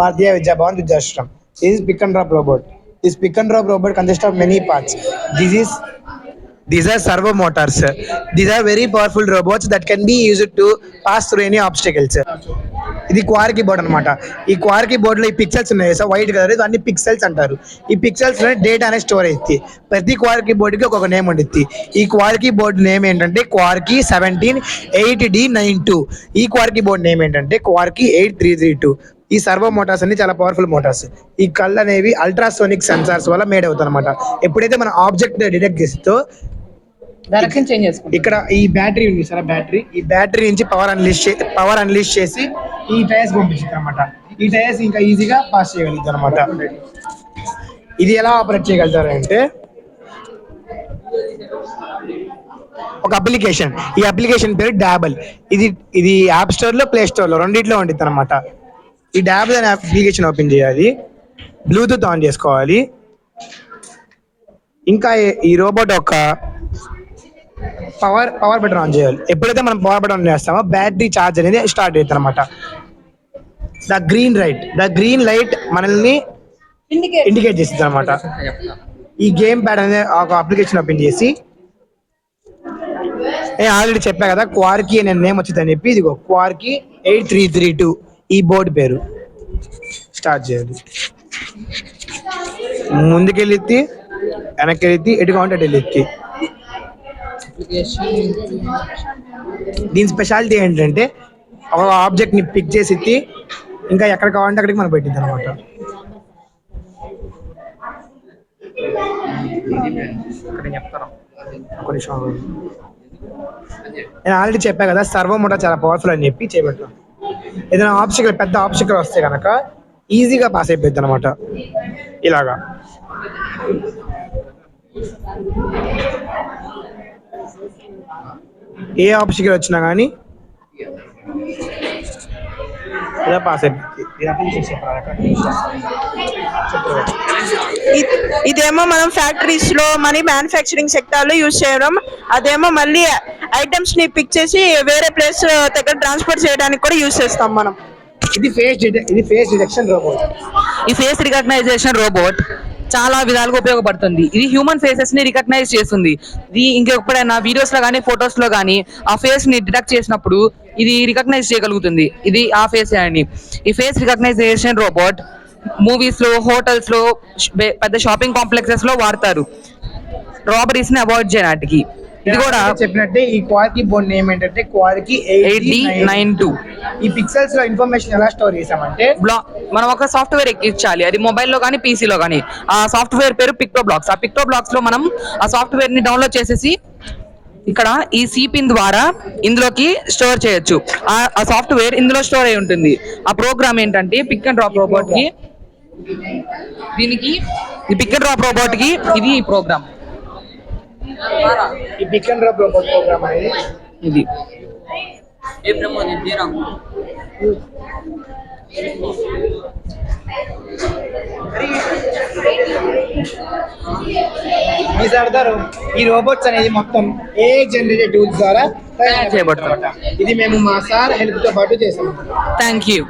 Bharatiya Vidyabhavan Vidyashram. This is pick and drop robot this pick and drop robot consist of many parts this is this are servo motors this are very powerful robots that can be use to pass through any obstacles ఇది Quarky board అనమాట ఈ క్వారకి బోర్డ్లో ఈ pixels ఉన్నాయి sir white colour అన్ని pixels అంటారు. ఈ pixels data అనేది స్టోర్ అయింది ప్రతి క్వార్కీ బోర్డుకి ఒక నేమ్ ఉండిద్ది. ఈ క్వార్కీ బోర్డు నేమ్ ఏంటంటే Quarky seventeen eight D nine two ఈ క్వార్కీ బోర్డ్ నేమ్ ఏంటంటే Quarky eight three three two ఈ సర్వో మోటార్స్ అన్ని చాలా పవర్ఫుల్ మోటార్స్ ఈ కళ్ళు అనేవి అల్ట్రాసోనిక్ సెన్సార్స్ వల్ల మేడ్ అవుతాయి అనమాట ఎప్పుడైతే మన ఆబ్జెక్ట్ డిటెక్ట్ చేసుకుంటాం. ఇక్కడ ఈ బ్యాటరీ ఉంది సార్ బ్యాటరీ ఈ బ్యాటరీ నుంచి పవర్ అన్లీష్ పవర్ అన్లీష్ చేసి ఈ టైర్స్ పంపించింది అనమాట ఈ టైర్స్ ఇంకా ఈజీగా పాస్ చేయగలుగుతారు అనమాట ఇది ఎలా ఆపరేట్ చేయగలుగుతారు అంటే ఒక అప్లికేషన్ ఈ అప్లికేషన్ పేరు డాబల్ ఇది ఇది యాప్ స్టోర్లో ప్లే స్టోర్లో రెండిట్లో ఉండిద్ది అనమాట ఈ డాబల్ అనే అప్లికేషన్ ఓపెన్ చేయాలి. బ్లూటూత్ ఆన్ చేసుకోవాలి. ఇంకా ఈ- రోబోట్ యొక్క పవర్ పవర్ బటన్ ఆన్ చేయాలి. ఎప్పుడైతే మనం పవర్ బటన్ ఆన్ చేస్తామో బ్యాటరీ ఛార్జ్ అనేది స్టార్ట్ అవుతుంది అనమాట the green light the green light మనల్ని ఇండికేట్ చేస్తుంది అనమాట ఈ గేమ్ ప్యాడ్ అనే ఒక అప్లికేషన్ ఓపెన్ చేసి నేను ఆల్రెడీ చెప్పా కదా క్వార్కి అనే నేమ్ వచ్చిందని చెప్పి ఇదిగో Quarky eight three three two ఈ బోర్డు పేరు. స్టార్ట్ చేయాలి ముందుకెళ్ళి వెనక్కి వెళ్ళి ఎటు కావాలంటే అటు వెళ్ళి దీని స్పెషాలిటీ ఏంటంటే ఒక ఆబ్జెక్ట్ని పిక్ చేసి ఎత్తి ఇంకా ఎక్కడ కావాలంటే అక్కడికి మనం పెట్టింది అనమాట నేను ఆల్రెడీ చెప్పా కదా సర్వం కూడా చాలా పవర్ఫుల్ అని చెప్పి చేపెట్టాను ఏదైనా ఆబ్స్టికల్ పెద్ద ఆబ్స్టికల్ వస్తే కనుక ఈజీగా పాస్ అయిపోద్ది అనమాట ఇలాగా. ఏ ఆబ్స్టికల్ వచ్చినా కానీ ఇలా పాస్ ఇదేమో మనం ఫ్యాక్టరీస్లో మరి మ్యానుఫ్యాక్చరింగ్ సెక్టార్లో యూజ్ చేయడం. అదేమో మళ్ళీ ఐటమ్స్ని పిక్ చేసి వేరే ప్లేస్ దగ్గర ట్రాన్స్పోర్ట్ చేయడానికి కూడా యూజ్ చేస్తాం మనం. ఇది ఫేస్ ఇది ఫేస్ డిటెక్షన్ రోబోట్. ఈ ఫేస్ రికగ్నైజేషన్ రోబోట్. చాలా విధాలుగా ఉపయోగపడుతుంది. ఇది హ్యూమన్ ఫేసెస్ని రికగ్నైజ్ చేస్తుంది. ఇది ఇంకెప్పుడైనా వీడియోస్లో కానీ ఫొటోస్లో కానీ ఆ ఫేస్ని డిటెక్ట్ చేసినప్పుడు ఇది రికగ్నైజ్ చేయగలుగుతుంది. ఇది ఆ ఫేస్ అని ఈ ఫేస్ రికగ్నైజేషన్ రోబోట్ మూవీస్లో హోటల్స్లో పెద్ద షాపింగ్ కాంప్లెక్సెస్లో వాడతారు. రాబరీస్ని అవాయిడ్ చేయడానికి ఇది కూడా చెప్పినట్టే ఈ క్వాలిటీ బోర్డ్ నేమ్ ఏంటంటే క్వాలిటీ ఎయిట్ నైన్ టూ. ఈ పిక్సెల్స్లో ఇన్ఫర్మేషన్ ఎలా స్టోర్ చేసామంటే బ్లా మనం ఒక సాఫ్ట్వేర్ ఎక్కించాలి. అది మొబైల్లో కానీ పీసీలో కానీ ఆ సాఫ్ట్వేర్ పేరు పిక్టో బ్లాక్స్ ఆ పిక్టో బ్లాక్స్లో మనం ఆ సాఫ్ట్వేర్ని డౌన్లోడ్ చేసేసి ఇక్కడ ఈ సిపిన్ ద్వారా ఇందులోకి స్టోర్ చేయొచ్చు. ఆ ఆ సాఫ్ట్వేర్ ఇందులో స్టోర్ అయి ఉంటుంది. ఆ ప్రోగ్రామ్ ఏంటంటే పిక్ అండ్ డ్రాప్ రోబోట్కి దీనికి ఈ పిక్ అండ్ డ్రాప్ రోబోట్కి ఇది ఈ ప్రోగ్రామ్ ఈ pick and drop robot program అనేది ఇది. ఈ సర్దారు ఈ రోబోట్స్ అనేది మొత్తం ఏ జనరేటెడ్ టూల్స్ ద్వారా తయారు. చేయబడతాయి ఇది మేము మా సార్ హెల్ప్తో పాటు చేసాము థ్యాంక్ యూ